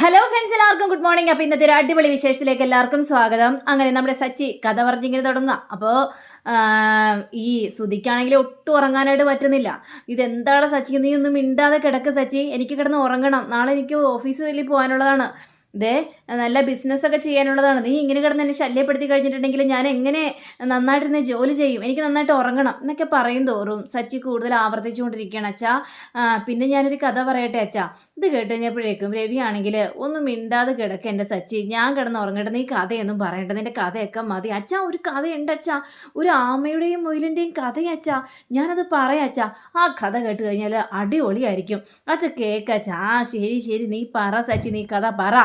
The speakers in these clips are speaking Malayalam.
ഹലോ ഫ്രണ്ട്സ് എല്ലാവർക്കും ഗുഡ് മോർണിംഗ് അപ്പോൾ ഇന്നത്തെ ഒരു അടിപൊളി വിശേഷത്തിലേക്ക് എല്ലാവർക്കും സ്വാഗതം. അങ്ങനെ നമ്മുടെ സച്ചി കഥ പറഞ്ഞിങ്ങനെ തുടങ്ങാം അപ്പോൾ ഈ സുധിക്കാണെങ്കിൽ ഒട്ടും ഉറങ്ങാനായിട്ട് പറ്റുന്നില്ല. ഇതെന്താണ് സച്ചി? നീ ഒന്നും മിണ്ടാതെ കിടക്ക് സച്ചി. എനിക്ക് കിടന്ന് ഉറങ്ങണം. നാളെ എനിക്ക് ഓഫീസിൽ പോകാനുള്ളതാണ്. ഇതേ നല്ല ബിസിനസ്സൊക്കെ ചെയ്യാനുള്ളതാണ്. നീ ഇങ്ങനെ കിടന്ന് എന്നെ ശല്യപ്പെടുത്തി കഴിഞ്ഞിട്ടുണ്ടെങ്കിൽ ഞാൻ എങ്ങനെ നന്നായിട്ടിരുന്ന് ജോലി ചെയ്യും? എനിക്ക് നന്നായിട്ട് ഉറങ്ങണം എന്നൊക്കെ പറയും തോറും സച്ചി കൂടുതൽ ആവർത്തിച്ചുകൊണ്ടിരിക്കുകയാണ്. അച്ഛാ പിന്നെ ഞാനൊരു കഥ പറയട്ടെ അച്ഛാ? ഇത് കേട്ട് കഴിഞ്ഞപ്പോഴേക്കും രവി ആണെങ്കിൽ ഒന്നും മിണ്ടാതെ കിടക്ക എന്റെ സച്ചി. ഞാൻ കിടന്ന് ഉറങ്ങട്ടെ നീ കഥയൊന്നും പറയണ്ട. നിന്റെ കഥയൊക്കെ മതി. അച്ഛാ ഒരു കഥയുണ്ട് അച്ഛാ. ഒരു ആമയുടെയും മുയിലിന്റെയും കഥയച്ചാ ഞാനത് പറയാം അച്ഛാ. ആ കഥ കേട്ട് കഴിഞ്ഞാൽ അടിപൊളിയായിരിക്കും. അച്ഛ കേക്കച്ചാ ആ ശരി ശരി. നീ പറ സച്ചി നീ കഥ പറ.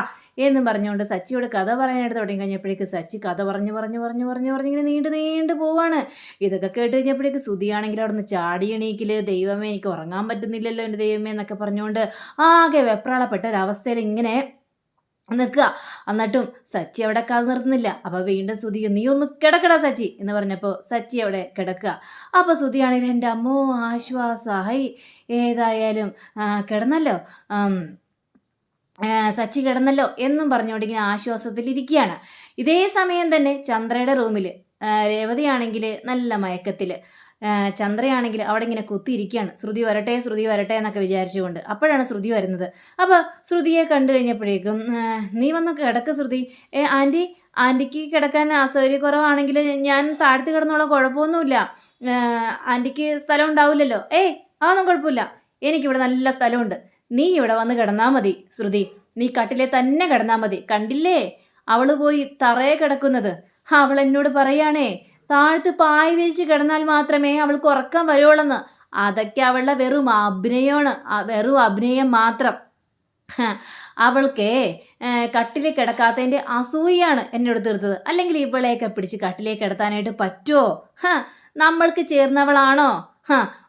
എന്നും പറഞ്ഞുകൊണ്ട് സച്ചിയോട് കഥ പറയാനായിട്ട് തുടങ്ങി കഴിഞ്ഞപ്പോഴേക്ക് സച്ചി കഥ പറഞ്ഞു പറഞ്ഞു പറഞ്ഞു പറഞ്ഞു പറഞ്ഞു ഇങ്ങനെ നീണ്ടു നീണ്ടു പോവാണ്. ഇതൊക്കെ കേട്ട് കഴിഞ്ഞപ്പോഴേക്ക് സുതിയാണെങ്കിൽ അവിടെ നിന്ന് ചാടി എണീക്കിൽ ദൈവമേ എനിക്ക് ഉറങ്ങാൻ പറ്റുന്നില്ലല്ലോ എന്റെ ദൈവമേ എന്നൊക്കെ പറഞ്ഞുകൊണ്ട് ആകെ വെപ്രാളപ്പെട്ട ഒരവസ്ഥയിൽ ഇങ്ങനെ നിൽക്കുക. എന്നിട്ടും സച്ചി അവിടെ കാത് നിർത്തുന്നില്ല. അപ്പോൾ വീണ്ടും സുതി നീ ഒന്ന് കിടക്കടാ സച്ചി എന്ന് പറഞ്ഞപ്പോൾ സച്ചി അവിടെ കിടക്കുക. അപ്പോൾ സുതിയാണെങ്കിൽ എന്റെ അമ്മോ ആശ്വാസമായി. ഏതായാലും കിടന്നല്ലോ. സച്ചി കിടന്നല്ലോ എന്നും പറഞ്ഞുകൊണ്ട് ഇങ്ങനെ ആശ്വാസത്തിലിരിക്കുകയാണ്. ഇതേ സമയം തന്നെ ചന്ദ്രയുടെ റൂമിൽ രേവതിയാണെങ്കിൽ നല്ല മയക്കത്തിൽ ചന്ദ്രയാണെങ്കിൽ അവിടെ ഇങ്ങനെ കുത്തിയിരിക്കുകയാണ്. ശ്രുതി വരട്ടെ ശ്രുതി വരട്ടെ എന്നൊക്കെ വിചാരിച്ചുകൊണ്ട് അപ്പോഴാണ് ശ്രുതി വരുന്നത്. അപ്പോൾ ശ്രുതിയെ കണ്ടു കഴിഞ്ഞപ്പോഴേക്കും നീ വന്ന് കിടക്ക് ശ്രുതി. ഏ ആന്റി ആന്റിക്ക് കിടക്കാൻ അസൗകര്യക്കുറവാണെങ്കിൽ ഞാൻ താഴ്ത്തി കിടന്നോളാം കുഴപ്പമൊന്നുമില്ല. ആന്റിക്ക് സ്ഥലം ഉണ്ടാവില്ലല്ലോ. ഏയ് അതൊന്നും കുഴപ്പമില്ല. എനിക്കിവിടെ നല്ല സ്ഥലമുണ്ട്. നീ ഇവിടെ വന്ന് കിടന്നാൽ മതി ശ്രുതി. നീ കട്ടിലെ തന്നെ കിടന്നാൽ മതി. കണ്ടില്ലേ? അവൾ പോയി തറയെ കിടക്കുന്നത്. അവൾ എന്നോട് പറയാണേ താഴ്ത്ത് പായ വിരിച്ച് കിടന്നാൽ മാത്രമേ അവൾക്ക് ഉറക്കം വരുവുള്ളെന്ന് അതൊക്കെ അവളുടെ വെറും അഭിനയമാണ്. വെറും അഭിനയം മാത്രം. അവൾക്ക് കട്ടിലെ കിടക്കാത്തതിന്റെ അസൂയാണ് എന്നോട് തീർത്തത്. അല്ലെങ്കിൽ ഇവളെയൊക്കെ പിടിച്ച് കട്ടിലേക്ക് കിടത്താനായിട്ട് പറ്റുമോ നമ്മൾക്ക് ചേർന്നവളാണോ?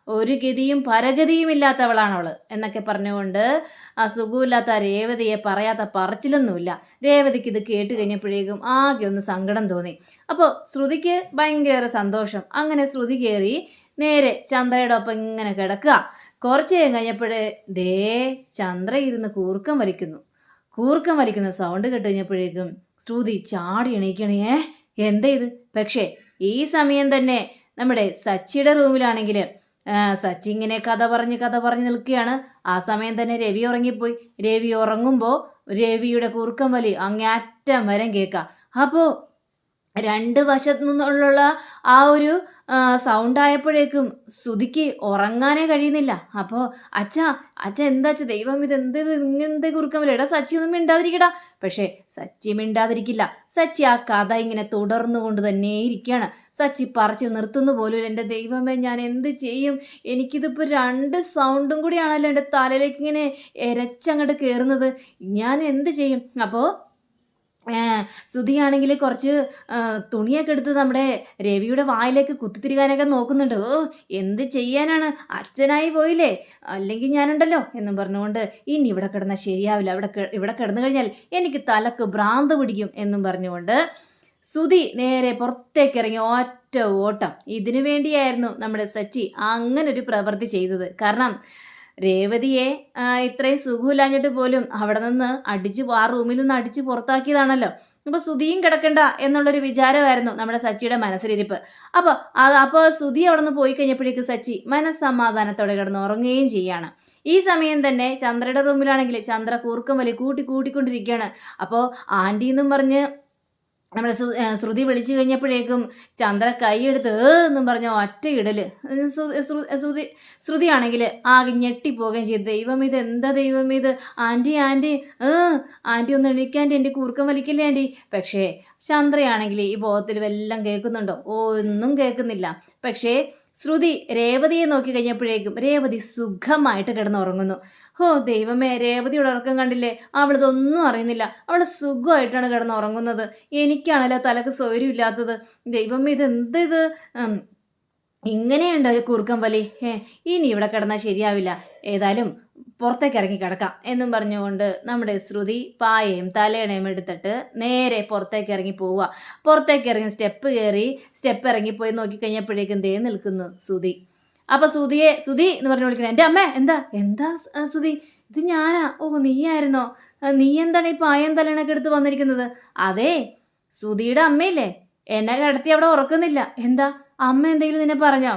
ഒരു ഗതിയും പരഗതിയും ഇല്ലാത്തവളാണവൾ എന്നൊക്കെ പറഞ്ഞുകൊണ്ട് ആ സുഖമില്ലാത്ത രേവതിയെ പറയാത്ത പറച്ചിലൊന്നുമില്ല. രേവതിക്ക് ഇത് കേട്ട് കഴിഞ്ഞപ്പോഴേക്കും ആകെ ഒന്ന് സങ്കടം തോന്നി. അപ്പോൾ ശ്രുതിക്ക് ഭയങ്കര സന്തോഷം. അങ്ങനെ ശ്രുതി കയറി നേരെ ചന്ദ്രയുടെ ഒപ്പം ഇങ്ങനെ കിടക്കുക. കുറച്ച് കഴിഞ്ഞപ്പോഴേ ദേ ചന്ദ്ര ഇരുന്ന് കൂർക്കം വലിക്കുന്നു. കൂർക്കം വലിക്കുന്ന സൗണ്ട് കേട്ട് കഴിഞ്ഞപ്പോഴേക്കും ശ്രുതി ചാടി എണീക്കണേ. എന്താ ഇത്? പക്ഷേ ഈ സമയം തന്നെ നമ്മുടെ സച്ചിയുടെ റൂമിലാണെങ്കിൽ സച്ചി ഇങ്ങനെ കഥ പറഞ്ഞ് കഥ പറഞ്ഞ് നിൽക്കുകയാണ്. ആ സമയം തന്നെ രവി ഉറങ്ങിപ്പോയി. രവി ഉറങ്ങുമ്പോൾ രവിയുടെ കുറുക്കം വലി അങ്ങേറ്റം വരം കേൾക്കാം. അപ്പോൾ രണ്ട് വശത്തു നിന്നുള്ള ആ ഒരു സൗണ്ട് ആയപ്പോഴേക്കും ശ്രുതിക്ക് ഉറങ്ങാനേ കഴിയുന്നില്ല. അപ്പോൾ അച്ഛ അച്ഛ എന്താ അച്ഛ ദൈവം ഇത് എന്ത് ഇങ്ങനത്തെ കുറുക്കമല്ല എടാ സച്ചി ഒന്നും മിണ്ടാതിരിക്കടാ. പക്ഷേ സച്ചി മിണ്ടാതിരിക്കില്ല. സച്ചി ആ കഥ ഇങ്ങനെ തുടർന്നു കൊണ്ട് തന്നെ ഇരിക്കുകയാണ് സച്ചി പറിച്ച് നിർത്തുന്നു പോലും എന്റെ ദൈവമേ ഞാൻ എന്ത് ചെയ്യും? എനിക്കിതിപ്പോൾ രണ്ട് സൗണ്ടും കൂടിയാണല്ലോ എന്റെ തലയിലേക്ക് ഇങ്ങനെ എരച്ചങ്ങോട്ട് കയറുന്നത് ഞാൻ എന്ത് ചെയ്യും? അപ്പോൾ സുധിയാണെങ്കിൽ കുറച്ച് തുണിയൊക്കെ എടുത്ത് നമ്മുടെ രവിയുടെ വായിലേക്ക് കുത്തിത്തിരികാനൊക്കെ നോക്കുന്നുണ്ട്. ഓ എന്ത് ചെയ്യാനാണ്? അച്ഛനായി പോയില്ലേ? അല്ലെങ്കിൽ ഞാനുണ്ടല്ലോ എന്നും പറഞ്ഞുകൊണ്ട് ഇനി ഇവിടെ കിടന്നാൽ ശരിയാവില്ല. അവിടെ ഇവിടെ കിടന്നു കഴിഞ്ഞാൽ എനിക്ക് തലക്ക് ഭ്രാന്ത് പിടിക്കും എന്നും പറഞ്ഞുകൊണ്ട് സുധി നേരെ പുറത്തേക്ക് ഇറങ്ങി ഒറ്റ ഓട്ടം. ഇതിനു വേണ്ടിയായിരുന്നു നമ്മുടെ സച്ചി അങ്ങനെ ഒരു പ്രവൃത്തി ചെയ്തത്. കാരണം രേവതിയെ ഇത്രയും സുഖമില്ലാഞ്ഞിട്ട് പോലും അവിടെ നിന്ന് അടിച്ച് ആ റൂമിൽ നിന്ന് അടിച്ച് പുറത്താക്കിയതാണല്ലോ. അപ്പോൾ സുധിയും കിടക്കണ്ട എന്നുള്ളൊരു വിചാരമായിരുന്നു നമ്മുടെ സച്ചിയുടെ മനസ്സിലിരിപ്പ്. അപ്പോൾ അത് അപ്പോൾ സുധി അവിടെ നിന്ന് പോയി കഴിഞ്ഞപ്പോഴേക്ക് സച്ചി മനസ്സമാധാനത്തോടെ കിടന്ന് ഉറങ്ങുകയും ചെയ്യാണ്. ഈ സമയം തന്നെ ചന്ദ്രയുടെ റൂമിലാണെങ്കിൽ ചന്ദ്ര കൂർക്കം വലി കൂട്ടി കൂട്ടിക്കൊണ്ടിരിക്കുകയാണ്. അപ്പോൾ ആന്റി എന്നും പറഞ്ഞ് നമ്മുടെ ശ്രുതി വിളിച്ചു കഴിഞ്ഞപ്പോഴേക്കും ചന്ദ്ര കൈയെടുത്ത് എന്നും പറഞ്ഞ ഒറ്റ ഇടൽ ശ്രുതി ശ്രുതിയാണെങ്കിൽ ആകെ ഞെട്ടിപ്പോകുകയും ചെയ്തു. ദൈവം ഇത് എന്താ ദൈവം ഇത്? ആന്റി ആന്റി ആന്റി ഒന്ന് എണീക്കാന്റി എന്റെ കൂർക്കം വലിക്കില്ലേ ആന്റി? പക്ഷേ ചന്ദ്രയാണെങ്കിൽ ഈ ബോധത്തിൽ വല്ലതും കേൾക്കുന്നുണ്ടോ? ഒന്നും കേൾക്കുന്നില്ല. പക്ഷേ ശ്രുതി രേവതിയെ നോക്കി കഴിഞ്ഞപ്പോഴേക്കും രേവതി സുഖമായിട്ട് കിടന്നുറങ്ങുന്നു. ഹോ ദൈവമേ രേവതിയുടെ ഉറക്കം കണ്ടില്ലേ? അവളിതൊന്നും അറിയുന്നില്ല. അവൾ സുഖമായിട്ടാണ് കിടന്നുറങ്ങുന്നത്. എനിക്കാണല്ലോ തലക്ക് സൗകര്യമില്ലാത്തത്. ദൈവമേ ഇത്? എന്ത് ഇത് ഇങ്ങനെയുണ്ട് കുറുക്കം വലി. ഏ ഇനി ഇവിടെ കിടന്നാൽ ശരിയാവില്ല. ഏതായാലും പുറത്തേക്ക് ഇറങ്ങി കിടക്കാം എന്നും പറഞ്ഞുകൊണ്ട് നമ്മുടെ ശ്രുതി പായയും തലയണയും എടുത്തിട്ട് നേരെ പുറത്തേക്ക് ഇറങ്ങി പോവുക. പുറത്തേക്ക് ഇറങ്ങി സ്റ്റെപ്പ് കയറി സ്റ്റെപ്പ് ഇറങ്ങിപ്പോയി നോക്കിക്കഴിഞ്ഞപ്പോഴേക്കും ദേ നിൽക്കുന്നു സുതി അപ്പോൾ സുതിയെ സുതി എന്ന് പറഞ്ഞു വിളിക്കണം എന്റെ അമ്മ എന്താ എന്താ ശ്രുതി? ഇത് ഞാനാ? ഓ നീയായിരുന്നോ? നീ എന്താണ് ഈ പായം തലണൊക്കെ എടുത്ത് വന്നിരിക്കുന്നത്? അതെ ശ്രുതിയുടെ അമ്മയില്ലേ? എന്നെ കിടത്തി അവിടെ ഉറക്കുന്നില്ല. എന്താ? അമ്മ എന്തെങ്കിലും നിന്നെ പറഞ്ഞോ?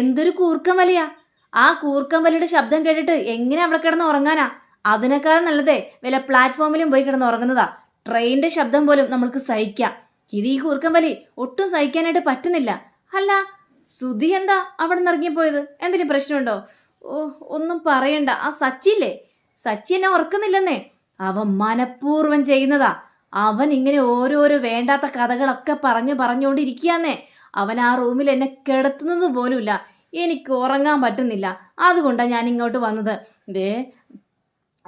എന്തൊരു കൂർക്കം വലിയാ. ആ കൂർക്കമ്പലിയുടെ ശബ്ദം കേട്ടിട്ട് എങ്ങനെ അവിടെ കിടന്ന് ഉറങ്ങാനാ? അതിനേക്കാൾ നല്ലതേ വല്ല പ്ലാറ്റ്ഫോമിലും പോയി കിടന്ന് ഉറങ്ങുന്നതാ. ട്രെയിനിന്റെ ശബ്ദം പോലും നമ്മൾക്ക് സഹിക്കാം. ഇത് ഈ കൂർക്കമ്പലി ഒട്ടും സഹിക്കാനായിട്ട് പറ്റുന്നില്ല. അല്ല സുധി എന്താ അവിടെ നിന്ന് ഇറങ്ങിപ്പോയത്? എന്തെങ്കിലും പ്രശ്നമുണ്ടോ? ഓ ഒന്നും പറയണ്ട. ആ സച്ചില്ലേ? സച്ചി എന്നെ ഉറക്കുന്നില്ലെന്നേ അവൻ മനഃപൂർവം ചെയ്യുന്നതാ. അവൻ ഇങ്ങനെ ഓരോരോ വേണ്ടാത്ത കഥകളൊക്കെ പറഞ്ഞു പറഞ്ഞുകൊണ്ടിരിക്കുകയെന്നേ. അവൻ ആ റൂമിൽ എന്നെ കിടത്തുന്നത് പോലുമില്ല. എനിക്ക് ഉറങ്ങാൻ പറ്റുന്നില്ല. അതുകൊണ്ടാണ് ഞാൻ ഇങ്ങോട്ട് വന്നത്. ദേ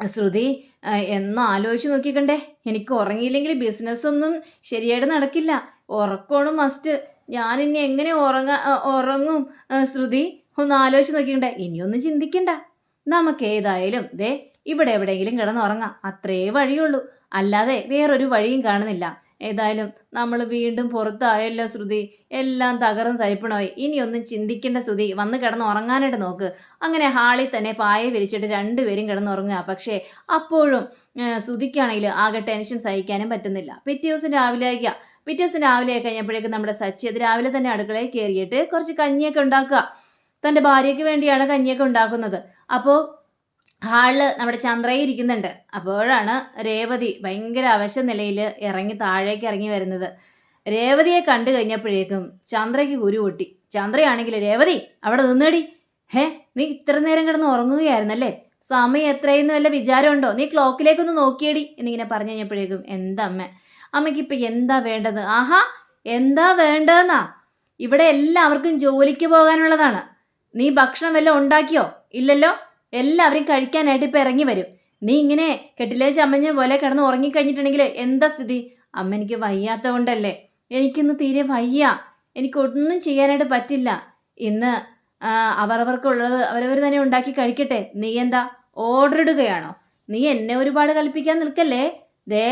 ശ്രുതി എന്ന് ആലോചിച്ച് നോക്കിക്കണ്ടേ. എനിക്ക് ഉറങ്ങിയില്ലെങ്കിൽ ബിസിനസ് ഒന്നും ശരിയായിട്ട് നടക്കില്ല. ഉറക്കമാണ് മസ്റ്റ് ഞാൻ ഇനി എങ്ങനെ ഉറങ്ങ ഉറങ്ങും ശ്രുതി? ഒന്ന് ആലോചിച്ച് നോക്കിക്കണ്ടേ. ഇനിയൊന്നും ചിന്തിക്കണ്ട. നമുക്ക് ഏതായാലും ദേ ഇവിടെ എവിടെയെങ്കിലും കിടന്നുറങ്ങാം. അത്രേ വഴിയുള്ളൂ. അല്ലാതെ വേറൊരു വഴിയും കാണുന്നില്ല. ഏതായാലും നമ്മൾ വീണ്ടും പുറത്തായല്ലോ ശ്രുതി. എല്ലാം തകർന്ന് തരിപ്പണമായി. ഇനിയൊന്നും ചിന്തിക്കേണ്ട ശ്രുതി. വന്ന് കിടന്ന് ഉറങ്ങാനായിട്ട് നോക്ക്. അങ്ങനെ ഹാളിൽ തന്നെ പായ വിരിച്ചിട്ട് രണ്ടുപേരും കിടന്നുറങ്ങുക. പക്ഷേ അപ്പോഴും ശ്രുതിക്കാണെങ്കിൽ ആകെ ടെൻഷൻ സഹിക്കാനും പറ്റുന്നില്ല. പിറ്റേ ദിവസം രാവിലെ ആയിക്കുക പിറ്റേ ദിവസം രാവിലെ ആയി കഴിഞ്ഞപ്പോഴേക്കും നമ്മുടെ സച്ചി അത് രാവിലെ തന്നെ അടുക്കളയിൽ കയറിയിട്ട് കുറച്ച് കഞ്ഞിയൊക്കെ ഉണ്ടാക്കുക. തന്റെ ഭാര്യയ്ക്ക് വേണ്ടിയാണ് കഞ്ഞിയൊക്കെ ഉണ്ടാക്കുന്നത്. അപ്പോൾ ഹാളിൽ നമ്മുടെ ചന്ദ്രയെ ഇരിക്കുന്നുണ്ട്. അപ്പോഴാണ് രേവതി ഭയങ്കര അവശ നിലയിൽ ഇറങ്ങി താഴേക്ക് ഇറങ്ങി വരുന്നത്. രേവതിയെ കണ്ടു കഴിഞ്ഞപ്പോഴേക്കും ചന്ദ്രയ്ക്ക് കുരു പൊട്ടി. ചന്ദ്രയാണെങ്കിൽ രേവതി അവിടെ നിന്നേടി. ഹേ നീ ഇത്ര നേരം കിടന്ന് ഉറങ്ങുകയായിരുന്നല്ലേ? സമയം എത്രയെന്ന് വല്ല വിചാരമുണ്ടോ? നീ ക്ലോക്കിലേക്കൊന്ന് നോക്കിയടി എന്നിങ്ങനെ പറഞ്ഞു കഴിഞ്ഞപ്പോഴേക്കും എന്താ അമ്മ? അമ്മയ്ക്ക് ഇപ്പം എന്താ വേണ്ടത്? ആഹാ എന്താ വേണ്ടതെന്നാ? ഇവിടെ എല്ലാവർക്കും ജോലിക്ക് പോകാനുള്ളതാണ്. നീ ഭക്ഷണം വല്ലതും ഉണ്ടാക്കിയോ? ഇല്ലല്ലോ? എല്ലാവരും കഴിക്കാനായിട്ട് ഇപ്പം ഇറങ്ങി വരും. നീ ഇങ്ങനെ കെട്ടിലേ ചമഞ്ഞ പോലെ കിടന്ന് ഉറങ്ങിക്കഴിഞ്ഞിട്ടുണ്ടെങ്കിൽ എന്താ സ്ഥിതി? അമ്മ എനിക്ക് വയ്യാത്ത കൊണ്ടല്ലേ എനിക്കിന്ന് തീരെ വയ്യ. എനിക്കൊന്നും ചെയ്യാനായിട്ട് പറ്റില്ല. ഇന്ന് അവരവർക്കുള്ളത് അവരവർ തന്നെ ഉണ്ടാക്കി കഴിക്കട്ടെ. നീ എന്താ ഓർഡർ ഇടുകയാണോ? നീ എന്നെ ഒരുപാട് കൽപ്പിക്കാൻ നിൽക്കല്ലേ? ദേ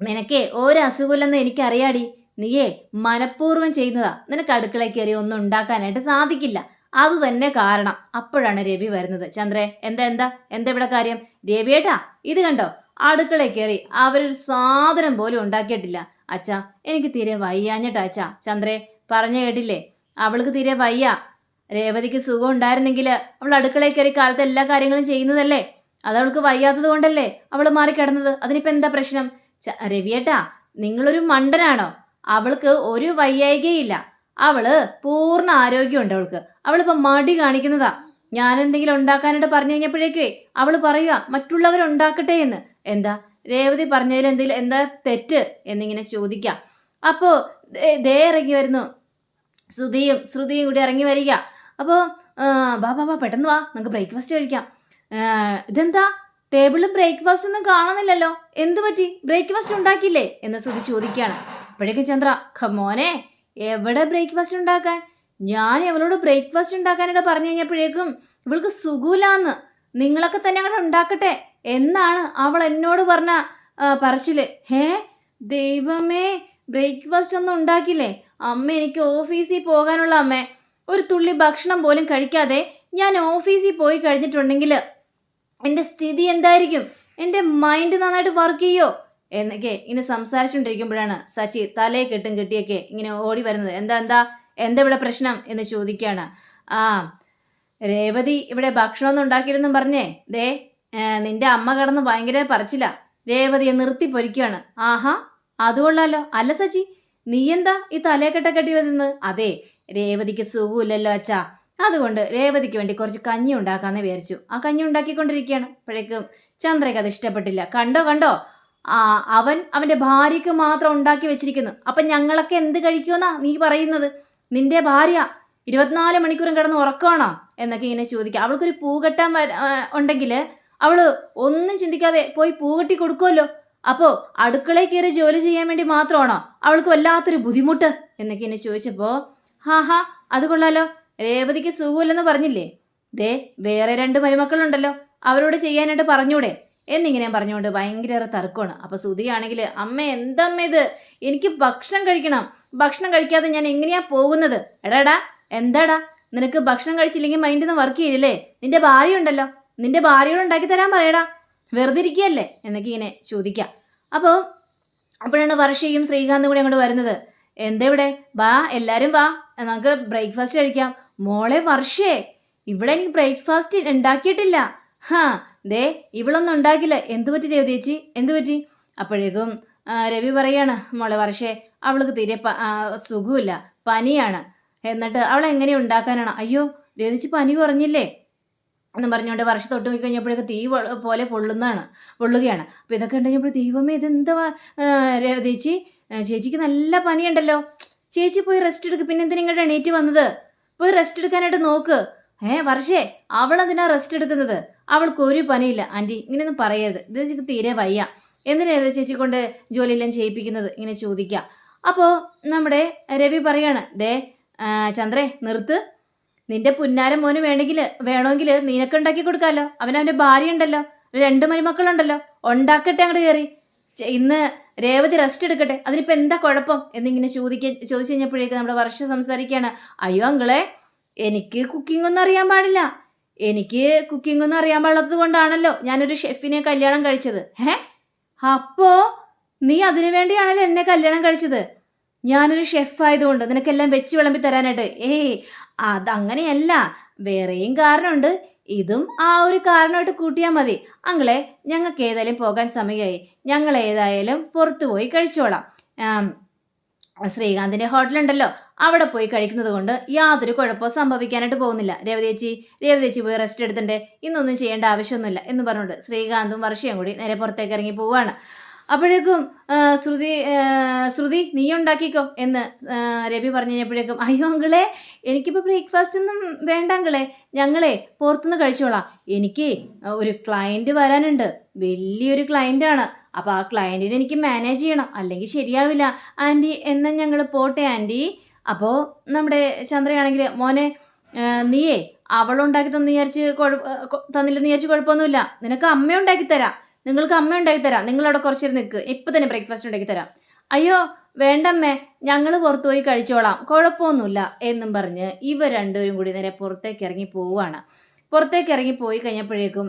നിനക്കേ ഒരസുഖമില്ലെന്ന് എനിക്കറിയാടി. നീയേ മനഃപൂർവം ചെയ്യുന്നതാ. നിനക്ക് അടുക്കളയിൽ കയറി ഒന്നും ഉണ്ടാക്കാനായിട്ട് സാധിക്കില്ല. അത് തന്നെ കാരണം. അപ്പോഴാണ് രവി വരുന്നത്. ചന്ദ്രേ എന്താ എന്താ? എന്താ ഇവിടെ കാര്യം? രവിയേട്ടാ ഇത് കണ്ടോ? അടുക്കളയിൽ കയറി അവരൊരു സാധനം പോലും ഉണ്ടാക്കിയിട്ടില്ല. അച്ഛാ എനിക്ക് തീരെ വയ്യാഞ്ഞിട്ടാ അച്ഛാ. ചന്ദ്രേ പറഞ്ഞു കേട്ടില്ലേ? അവൾക്ക് തീരെ വയ്യ. രേവതിക്ക് സുഖം ഉണ്ടായിരുന്നെങ്കിൽ അവൾ അടുക്കളയിൽ കയറി കാലത്ത് എല്ലാ കാര്യങ്ങളും ചെയ്യുന്നതല്ലേ? അത് അവൾക്ക് വയ്യാത്തത് കൊണ്ടല്ലേ അവൾ മാറിക്കിടന്നത്? അതിനിപ്പോൾ എന്താ പ്രശ്നം? രവിയേട്ടാ നിങ്ങളൊരു മണ്ടനാണോ? അവൾക്ക് ഒരു വയ്യായികയില്ല അവൾ പൂർണ ആരോഗ്യമുണ്ട് അവൾക്ക്. അവളിപ്പോൾ മടി കാണിക്കുന്നതാ. ഞാൻ എന്തെങ്കിലും ഉണ്ടാക്കാനായിട്ട് പറഞ്ഞു കഴിഞ്ഞപ്പോഴേക്കേ അവൾ പറയുക മറ്റുള്ളവർ ഉണ്ടാക്കട്ടെ എന്ന്. എന്താ? രേവതി പറഞ്ഞതിൽ എന്തെങ്കിലും എന്താ തെറ്റ് എന്നിങ്ങനെ ചോദിക്കാം. അപ്പോൾ ദേ ഇറങ്ങി വരുന്നു. ശ്രുതിയും ശ്രുതിയും കൂടി ഇറങ്ങി വരിക. അപ്പോൾ ബാ ബാ ബാ പെട്ടെന്ന് വാ നമുക്ക് ബ്രേക്ക്ഫാസ്റ്റ് കഴിക്കാം. ഇതെന്താ? ടേബിളിൽ ബ്രേക്ക്ഫാസ്റ്റ് ഒന്നും കാണുന്നില്ലല്ലോ. എന്ത് പറ്റി ബ്രേക്ക്ഫാസ്റ്റ് ഉണ്ടാക്കിയില്ലേ? എന്ന് ശ്രുതി ചോദിക്കുകയാണ്. അപ്പോഴേക്കും ചന്ദ്ര ഖമോനെ എവിടെ ബ്രേക്ക്ഫാസ്റ്റ് ഉണ്ടാക്കാൻ? ഞാൻ ഇവളോട് ബ്രേക്ക്ഫാസ്റ്റ് ഉണ്ടാക്കാനായിട്ട് പറഞ്ഞു കഴിഞ്ഞപ്പോഴേക്കും ഇവൾക്ക് സുഖമില്ലാന്ന്. നിങ്ങളൊക്കെ തന്നെ അങ്ങോട്ട് ഉണ്ടാക്കട്ടെ എന്നാണ് അവൾ എന്നോട് പറഞ്ഞ പറച്ചിൽ. ഹേ ദൈവമേ ബ്രേക്ക്ഫാസ്റ്റ് ഒന്നും ഉണ്ടാക്കില്ലേ? അമ്മ എനിക്ക് ഓഫീസിൽ പോകാനുള്ള അമ്മ ഒരു തുള്ളി ഭക്ഷണം പോലും കഴിക്കാതെ ഞാൻ ഓഫീസിൽ പോയി കഴിഞ്ഞിട്ടുണ്ടെങ്കിൽ എന്റെ സ്ഥിതി എന്തായിരിക്കും? എന്റെ മൈൻഡ് നന്നായിട്ട് വർക്ക് ചെയ്യോ? എന്നൊക്കെ ഇങ്ങനെ സംസാരിച്ചുകൊണ്ടിരിക്കുമ്പോഴാണ് സച്ചി തലയെ കെട്ടും കെട്ടിയൊക്കെ ഇങ്ങനെ ഓടി വരുന്നത്. എന്താ എന്താ എന്താ ഇവിടെ പ്രശ്നം എന്ന് ചോദിക്കുകയാണ്. ആ രേവതി ഇവിടെ ഭക്ഷണമൊന്നും ഉണ്ടാക്കിയില്ലെന്നും പറഞ്ഞേ. ദേ നിന്റെ അമ്മ കടന്ന് ഭയങ്കര പറച്ചില്ല രേവതിയെ നിർത്തി പൊരിക്കുകയാണ്. ആഹാ അതുകൊള്ളാലോ. അല്ല സച്ചി നീ എന്താ ഈ തലയെക്കെട്ട കെട്ടി വരുന്നത് അതെ രേവതിക്ക് സുഖമില്ലല്ലോ അച്ഛാ. അതുകൊണ്ട് രേവതിക്ക് വേണ്ടി കുറച്ച് കഞ്ഞി ഉണ്ടാക്കാന്ന് വിചാരിച്ചു. ആ കഞ്ഞി ഉണ്ടാക്കിക്കൊണ്ടിരിക്കുകയാണ്. അപ്പോഴേക്കും ചന്ദ്രയ്ക്ക് അത് ഇഷ്ടപ്പെട്ടില്ല. കണ്ടോ കണ്ടോ? അവൻ അവന്റെ ഭാര്യയ്ക്ക് മാത്രം ഉണ്ടാക്കി വെച്ചിരിക്കുന്നു. അപ്പം ഞങ്ങളൊക്കെ എന്ത് കഴിക്കുമെന്നാ നീ പറയുന്നത്? നിന്റെ ഭാര്യ ഇരുപത്തിനാല് മണിക്കൂറും കിടന്ന് ഉറക്കമാണോ എന്നൊക്കെ ഇങ്ങനെ ചോദിക്കുക അവൾക്കൊരു പൂ കെട്ടാൻ ഉണ്ടെങ്കിൽ അവൾ ഒന്നും ചിന്തിക്കാതെ പോയി പൂ കെട്ടി കൊടുക്കുമല്ലോ അപ്പോൾ അടുക്കളയിൽ കയറി ജോലി ചെയ്യാൻ വേണ്ടി മാത്രമാണോ? അവൾക്ക് വല്ലാത്തൊരു ബുദ്ധിമുട്ട് എന്നൊക്കെ എന്നെ ചോദിച്ചപ്പോൾ ഹാ ഹാ അത് കൊള്ളാലോ. രേവതിക്ക് സുഖമില്ലെന്ന് പറഞ്ഞില്ലേ? ദേ വേറെ രണ്ട് മരുമക്കളുണ്ടല്ലോ. അവരോട് ചെയ്യാനായിട്ട് പറഞ്ഞൂടെ. എന്നിങ്ങനെ പറഞ്ഞുകൊണ്ട് ഭയങ്കര തർക്കമാണ്. അപ്പോൾ സുധിയാണെങ്കിൽ അമ്മ എന്തമ്മ ഇത്? എനിക്ക് ഭക്ഷണം കഴിക്കണം. ഭക്ഷണം കഴിക്കാതെ ഞാൻ എങ്ങനെയാ പോകുന്നത്? എടാടാ എന്താടാ? നിനക്ക് ഭക്ഷണം കഴിച്ചില്ലെങ്കിൽ മൈൻഡിൽ നിന്ന് വർക്ക് ചെയ്യില്ലേ നിന്റെ ഭാര്യ ഉണ്ടല്ലോ. നിന്റെ ഭാര്യയോട് ഉണ്ടാക്കി തരാൻ പറയടാ. വെറുതെ ഇരിക്കുകയല്ലേ? എന്നൊക്കെ ഇങ്ങനെ ചോദിക്കാം. അപ്പോൾ അപ്പോഴാണ് വർഷയും ശ്രീകാന്തും കൂടി അങ്ങോട്ട് വരുന്നത്. എന്താ ഇവിടെ? വാ എല്ലാവരും വാ. നമുക്ക് ബ്രേക്ക്ഫാസ്റ്റ് കഴിക്കാം. മോളെ വർഷേ ഇവിടെ എനിക്ക് ബ്രേക്ക്ഫാസ്റ്റ് ഉണ്ടാക്കിയിട്ടില്ല. ഹാ ദേ ഇവളൊന്നും ഉണ്ടാക്കില്ല എന്തു പറ്റി ചേച്ചി? എന്തു പറ്റി? അപ്പോഴേക്കും രവി പറയാണ് മോളെ വർഷേ അവൾക്ക് തീരെ സുഖമില്ല. പനിയാണ്. എന്നിട്ട് അവൾ എങ്ങനെ ഉണ്ടാക്കാനാണ്? അയ്യോ രവിച്ച് പനി കുറഞ്ഞില്ലേ? എന്ന് പറഞ്ഞുകൊണ്ട് വർഷം തൊട്ട് പോയി കഴിഞ്ഞപ്പോഴേക്ക് തീ പോലെ പൊള്ളുന്നതാണ് പൊള്ളുകയാണ്. അപ്പോൾ ഇതൊക്കെ ഉണ്ടെങ്കിൽ ദൈവമേ ഇതെന്താ ചേച്ചി? ചേച്ചിക്ക് നല്ല പനിയുണ്ടല്ലോ. ചേച്ചി പോയി റെസ്റ്റ് എടുക്ക്. പിന്നെ എന്തിനാ ഇങ്ങോട്ട് എണീറ്റ് വന്നത്? പോയി റെസ്റ്റ് എടുക്കാനായിട്ട് നോക്ക്. ഏ വർഷേ അവൾ അതിനാ റെസ്റ്റ് എടുക്കുന്നത്? അവൾക്ക് ഒരു പനിയില്ല ആന്റി ഇങ്ങനെയൊന്നും പറയരുത്. ഇത് ചേച്ചിക്ക് തീരെ വയ്യ. എന്തിനാ ചേച്ചി കൊണ്ട് ജോലിയെല്ലാം ചെയ്യിപ്പിക്കുന്നത്? ഇങ്ങനെ ചോദിക്കുക അപ്പോൾ നമ്മുടെ രവി പറയാണ് ദേ ചന്ദ്രേ നിർത്ത്. നിന്റെ പുന്നാരം മോന് വേണമെങ്കിൽ വേണമെങ്കിൽ നിനക്ക് ഉണ്ടാക്കി കൊടുക്കാമല്ലോ അവനവന്റെ ഭാര്യ ഉണ്ടല്ലോ. രണ്ട് മരുമക്കളുണ്ടല്ലോ. ഉണ്ടാക്കട്ടെ അങ്ങോട്ട് കയറി. ഇന്ന് രേവതി റെസ്റ്റ് എടുക്കട്ടെ. അതിനിപ്പോൾ എന്താ കുഴപ്പം? എന്നിങ്ങനെ ചോദിക്ക ചോദിച്ചു കഴിഞ്ഞപ്പോഴേക്കും നമ്മുടെ വർഷം സംസാരിക്കുകയാണ് അയ്യോ അങ്കിളെ എനിക്ക് കുക്കിംഗ് ഒന്നും അറിയാൻ പാടില്ല. എനിക്ക് കുക്കിംഗ് ഒന്നും അറിയാൻ പാടില്ലാത്തത് കൊണ്ടാണല്ലോ ഞാനൊരു ഷെഫിനെ കല്യാണം കഴിച്ചത്. ഏ അപ്പോൾ നീ അതിനു വേണ്ടിയാണല്ലോ എന്നെ കല്യാണം കഴിച്ചത്. ഞാനൊരു ഷെഫ് ആയതുകൊണ്ട് നിനക്കെല്ലാം വെച്ച് വിളമ്പി തരാനായിട്ട്. ഏയ് അതങ്ങനെയല്ല വേറെയും കാരണമുണ്ട്. ഇതും ആ ഒരു കാരണമായിട്ട് കൂട്ടിയാൽ മതി. അങ്ങളെ ഞങ്ങൾക്ക് ഏതായാലും പോകാൻ സമയമായി ഞങ്ങൾ ഏതായാലും പുറത്തു പോയി കഴിച്ചോളാം ശ്രീകാന്തിന്റെ ഹോട്ടലുണ്ടല്ലോ. അവിടെ പോയി കഴിക്കുന്നത് കൊണ്ട് യാതൊരു കുഴപ്പവും സംഭവിക്കാനായിട്ട് പോകുന്നില്ല. രേവതി ചേച്ചി രേവതി ചേച്ചി പോയി റെസ്റ്റ് എടുത്തിട്ടുണ്ട്. ഇന്നൊന്നും ചെയ്യേണ്ട ആവശ്യമൊന്നുമില്ല എന്ന് പറഞ്ഞുകൊണ്ട് ശ്രീകാന്തും വർഷയും കൂടി നേരെ പുറത്തേക്ക് ഇറങ്ങി പോവുകയാണ്. അപ്പോഴേക്കും ശ്രുതി ശ്രുതി നീ ഉണ്ടാക്കിക്കോ എന്ന് രവി പറഞ്ഞു കഴിഞ്ഞപ്പോഴേക്കും അയ്യോ അങ്കിളെ എനിക്കിപ്പോൾ ബ്രേക്ക്ഫാസ്റ്റ് ഒന്നും വേണ്ട അങ്കിളെ. ഞങ്ങളെ പുറത്തുനിന്ന് കഴിച്ചോളാം. എനിക്ക് ഒരു ക്ലയന്റ് വരാനുണ്ട്. വലിയൊരു ക്ലയന്റാണ് അപ്പോൾ ആ ക്ലയന്റിനെ എനിക്ക് മാനേജ് ചെയ്യണം. അല്ലെങ്കിൽ ശരിയാവില്ല. ആന്റി എന്നാൽ ഞങ്ങൾ പോട്ടെ ആന്റി അപ്പോൾ നമ്മുടെ ചന്ദ്രയാണെങ്കിൽ മോനെ നീയേ അവളുണ്ടാക്കി തന്നു വിചാരിച്ച് കുഴപ്പ തന്നില്ലെന്ന് വിചാരിച്ച് കുഴപ്പമൊന്നുമില്ല നിനക്ക് അമ്മ ഉണ്ടാക്കി തരാം നിങ്ങൾക്ക് അമ്മ ഉണ്ടാക്കി തരാം. നിങ്ങളവിടെ കുറച്ച് നിൽക്ക്. ഇപ്പം തന്നെ ബ്രേക്ക്ഫാസ്റ്റ് ഉണ്ടാക്കി തരാം. അയ്യോ വേണ്ടമ്മേ ഞങ്ങൾ പുറത്തു പോയി കഴിച്ചോളാം. കുഴപ്പമൊന്നുമില്ല എന്നും പറഞ്ഞ് ഇവർ രണ്ടുപേരും കൂടി നേരെ പുറത്തേക്ക് ഇറങ്ങി പോവുകയാണ്. പുറത്തേക്ക് ഇറങ്ങി പോയി കഴിഞ്ഞപ്പോഴേക്കും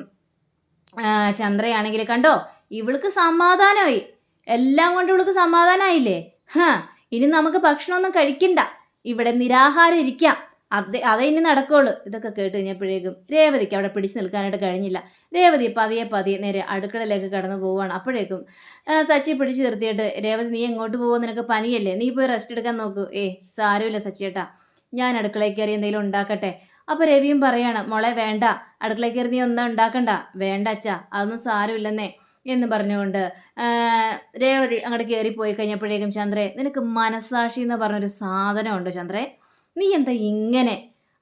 ചന്ദ്രയാണെങ്കിൽ കണ്ടോ ഇവൾക്ക് സമാധാനമായി. എല്ലാം കൊണ്ട് ഇവൾക്ക് സമാധാനമായില്ലേ? ഹാ ഇനി നമുക്ക് ഭക്ഷണമൊന്നും കഴിക്കണ്ട. ഇവിടെ നിരാഹാരം ഇരിക്കാം. അത് അതേ ഇനി നടക്കുള്ളൂ. ഇതൊക്കെ കേട്ട് കഴിഞ്ഞപ്പോഴേക്കും രേവതിക്ക് അവിടെ പിടിച്ചു നിൽക്കാനായിട്ട് കഴിഞ്ഞില്ല. രേവതി പതിയെ പതിയെ നേരെ അടുക്കളയിലേക്ക് കടന്നു പോവുകയാണ്. അപ്പോഴേക്കും സച്ചി പിടിച്ചു നിർത്തിയിട്ട് രേവതി നീ എങ്ങോട്ട് പോകുമോ നിനക്ക് പനിയല്ലേ? നീ പോയി റെസ്റ്റ് എടുക്കാൻ നോക്കൂ. ഏ സാരമില്ല സച്ചിയേട്ടാ. ഞാൻ അടുക്കളയിൽ കയറി എന്തെങ്കിലും ഉണ്ടാക്കട്ടെ. അപ്പോൾ രവിയും പറയാണ് മോളെ വേണ്ട. അടുക്കളയിൽ കയറി നീ ഒന്നും ഉണ്ടാക്കണ്ട. വേണ്ട അച്ഛാ അതൊന്നും സാരമില്ലെന്നേ. എന്ന് പറഞ്ഞുകൊണ്ട് രേവതി അങ്ങോട്ട് കയറി പോയി കഴിഞ്ഞപ്പോഴേക്കും ചന്ദ്രേ നിനക്ക് മനസാക്ഷി എന്ന് പറഞ്ഞൊരു സാധനമുണ്ട് ചന്ദ്രേ. നീ എന്താ ഇങ്ങനെ?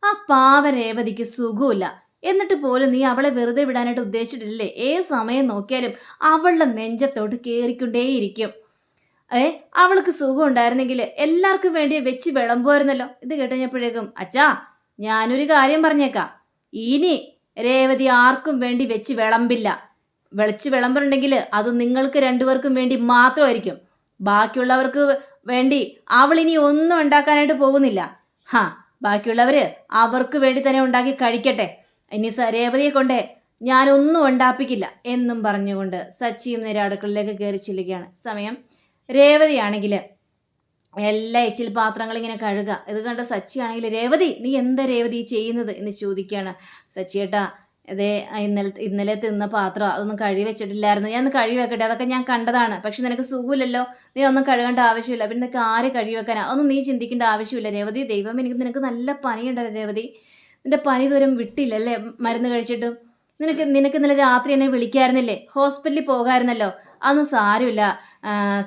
ആ പാവ രേവതിക്ക് സുഖമില്ല എന്നിട്ട് പോലും നീ അവളെ വെറുതെ വിടാനായിട്ട് ഉദ്ദേശിച്ചിട്ടില്ലേ? ഏത് സമയം നോക്കിയാലും അവളുടെ നെഞ്ചത്തോട്ട് കയറിക്കൊണ്ടേയിരിക്കും ഏ അവൾക്ക് സുഖം ഉണ്ടായിരുന്നെങ്കിൽ എല്ലാവർക്കും വേണ്ടി വെച്ച് വിളമ്പുമായിരുന്നല്ലോ. ഇത് കേട്ടുകഴിഞ്ഞപ്പോഴേക്കും അച്ഛാ ഞാനൊരു കാര്യം പറഞ്ഞേക്കാം. ഇനി രേവതി ആർക്കും വേണ്ടി വെച്ച് വിളമ്പില്ല. വെളിച്ച് വിളമ്പുന്നുണ്ടെങ്കിൽ അത് നിങ്ങൾക്ക് രണ്ടുപേർക്കും വേണ്ടി മാത്രമായിരിക്കും. ബാക്കിയുള്ളവർക്ക് വേണ്ടി അവൾ ഇനി ഒന്നും ഉണ്ടാക്കാനായിട്ട് പോകുന്നില്ല. ഹാ ബാക്കിയുള്ളവര് അവർക്ക് വേണ്ടി തന്നെ ഉണ്ടാക്കി കഴിക്കട്ടെ. ഇനി രേവതിയെ കൊണ്ടേ ഞാനൊന്നും ഉണ്ടാപ്പിക്കില്ല എന്നും പറഞ്ഞുകൊണ്ട് സച്ചിയും നേരെ അടുക്കളയിലേക്ക് കയറി ചെല്ലുകയാണ്. സമയം രേവതിയാണെങ്കിൽ എല്ലാ എച്ചിൽ പാത്രങ്ങൾ ഇങ്ങനെ കഴുകുക ഇത് കണ്ട സച്ചിയാണെങ്കിൽ രേവതി നീ എന്താ രേവതി ചെയ്യുന്നത്? എന്ന് ചോദിക്കുകയാണ്. സച്ചിയേട്ടാ അതേ ഇന്നലെ ഇന്നലെ തിന്ന പാത്രം അതൊന്നും കഴുകി വെച്ചിട്ടില്ലായിരുന്നു. ഞാൻ ഒന്ന് കഴുകി വെക്കട്ടെ? അതൊക്കെ ഞാൻ കണ്ടതാണ്. പക്ഷെ നിനക്ക് സുഖമില്ലല്ലോ? നീ ഒന്നും കഴുകേണ്ട ആവശ്യമില്ല. പിന്നെ നിനക്ക് ആര് കഴുകി വെക്കാനാ? ഒന്നും നീ ചിന്തിക്കേണ്ട ആവശ്യമില്ല രേവതി. ദൈവം എനിക്ക് നിനക്ക് നല്ല പനിയുണ്ടല്ലോ രേവതി. നിന്റെ പനി ദൂരം വിട്ടില്ലല്ലേ മരുന്ന് കഴിച്ചിട്ടും. നിനക്ക് നിനക്ക് ഇന്നലെ രാത്രി എന്നെ വിളിക്കായിരുന്നില്ലേ? ഹോസ്പിറ്റലിൽ പോകാമായിരുന്നല്ലോ അതൊന്നും സാരമില്ല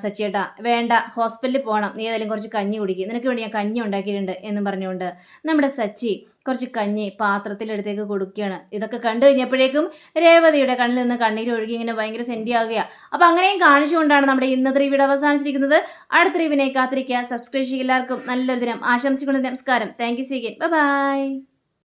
സച്ചേട്ടാ വേണ്ട ഹോസ്പിറ്റലിൽ പോകണം നീ ഏതായാലും കുറച്ച് കഞ്ഞി കുടിക്കും. നിനക്ക് വേണ്ടി ഞാൻ കഞ്ഞി ഉണ്ടാക്കിയിട്ടുണ്ട് എന്ന് പറഞ്ഞുകൊണ്ട് നമ്മുടെ സച്ചി കുറച്ച് കഞ്ഞി പാത്രത്തിലെടുത്തേക്ക് കൊടുക്കുകയാണ്. ഇതൊക്കെ കണ്ടു കഴിഞ്ഞപ്പോഴേക്കും രേവതിയുടെ കണ്ണിൽ നിന്ന് കണ്ണീര് ഒഴുകി ഇങ്ങനെ ഭയങ്കര സെന്റി അപ്പോൾ അങ്ങനെയും കാണിച്ചുകൊണ്ടാണ് നമ്മുടെ ഇന്നത്തെ വീഡിയോ അവസാനിച്ചിരിക്കുന്നത്. അടുത്ത റിവിനെ കാത്തിരിക്കുക. സബ്സ്ക്രൈബ് ചെയ്യുക എല്ലാവർക്കും. നല്ലൊരു ദിനം. ആശംസിക്കുന്ന. നമസ്കാരം. Thank you സീഗൻ by